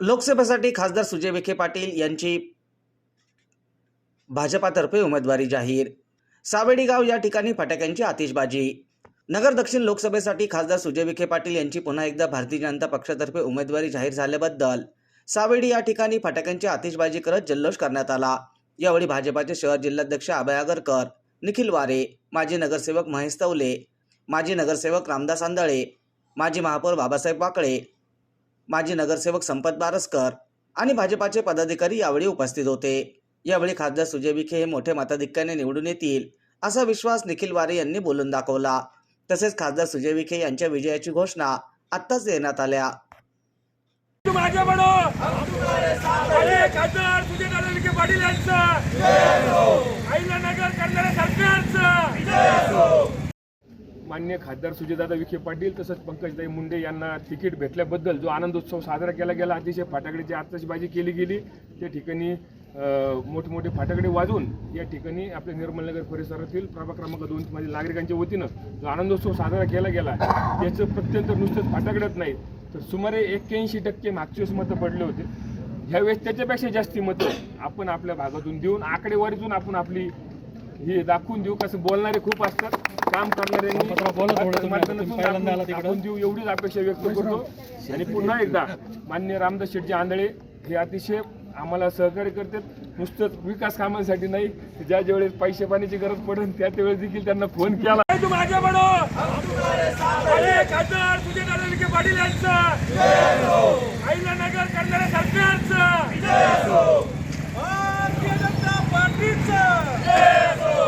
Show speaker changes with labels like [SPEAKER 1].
[SPEAKER 1] लोकसभेसाठी खासदार सुजय विखे पाटील यांची भाजपातर्फे उमेदवारी जाहीर. सावेडी गाव या ठिकाणी फटाक्यांची आतिषबाजी. नगर दक्षिण लोकसभेसाठी खासदार सुजय विखे पाटील यांची पुन्हा एकदा भारतीय जनता पक्षातर्फे उमेदवारी जाहीर झाल्याबद्दल सावेडी या ठिकाणी फटाक्यांची आतिषबाजी करत जल्लोष करण्यात आला. यावेळी भाजपाचे शहर जिल्हाध्यक्ष अभय आगरकर निखिल वारे माजी नगरसेवक महेश तवले माजी नगरसेवक रामदास आंधळे माजी महापौर बाबासाहेब वाकळे माजी नगरसेवक संपत बारसकर आणि भाजपाचे पदाधिकारी यावेळी उपस्थित होते. यावेळी खासदार सुजय विखे हे मोठ्या मताधिक्याने निवडून येतील असा विश्वास निखिल वारे यांनी बोलून दाखवला. तसेच खासदार सुजय विखे यांच्या विजयाची घोषणा आत्ताच देण्यात आल्या.
[SPEAKER 2] पाटील यांचं! आईला नगर करणाऱ्या सरकारचं! मान्य खासदार सुजयदादा विखे पाटील तसंच पंकजदाई मुंडे यांना तिकीट भेटल्याबद्दल जो आनंदोत्सव साजरा केला गेला अतिशय फटाकड्याची आतषबाजी केली गेली त्या ठिकाणी मोठमोठे फाटाकडे वाजवून या ठिकाणी आपल्या निर्मलनगर परिसरातील प्रभाग क्रमांक दोनमध्ये नागरिकांच्या वतीनं जो आनंदोत्सव साजरा केला गेला याचं प्रत्यंत नुसतंच फाटाकडत नाही तर सुमारे एक्क्याऐंशी टक्के मागचेच मतं पडले होते. ह्यावेळेस त्याच्यापेक्षा जास्ती मतं आपण आपल्या भागातून देऊन आकडेवारीतून आपण आपली हे दाखवून देऊ कसं बोलणारे खूप असतात. काम करणाऱ्यांनी दाखवून देऊ एवढीच अपेक्षा व्यक्त करतो. आणि पुन्हा एकदा मान्य रामदास शेटजी आंधळे हे अतिशय आम्हाला सहकार्य करतात. नुसतंच विकास कामांसाठी नाही ज्या ज्यावेळेस पैसे पाण्याची गरज पडेल त्या त्यावेळेस देखील त्यांना फोन केला. पाटील यांचं.